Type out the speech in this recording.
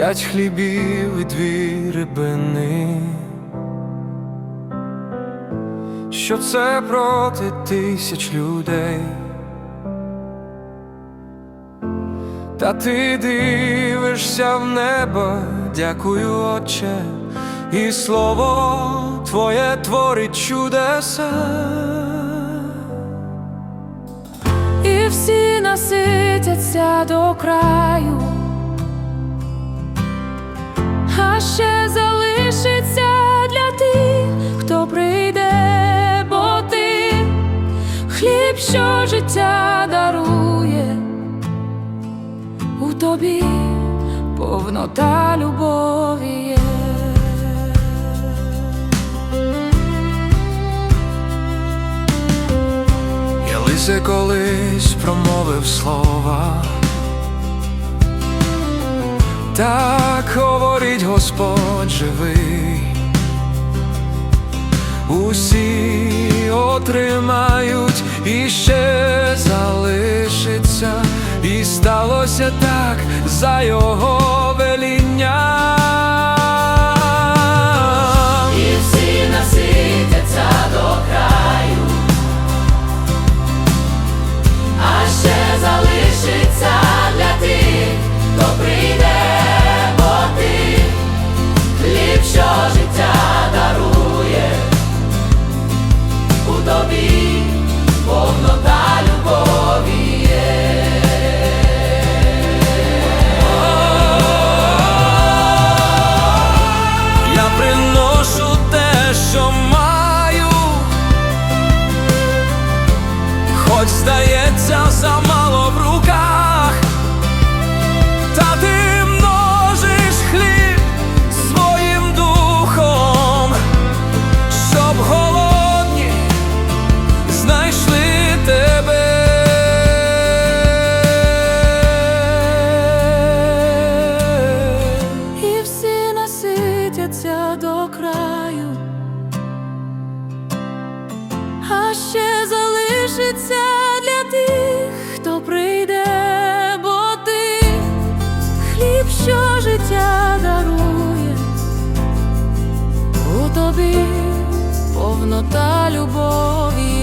П'ять хлібів і дві рибини, що це проти тисяч людей, та ти дивишся в небо, дякую, Отче, і слово твоє творить чудеса. Наситяться до краю, а ще залишиться для тих, хто прийде, бо ти хліб, що життя дарує, у тобі повнота любові є. Єлизе колись промовив слова. Так говорить Господь живий. Усі отримають і ще залишиться, і сталося так за його тобі повнота любові.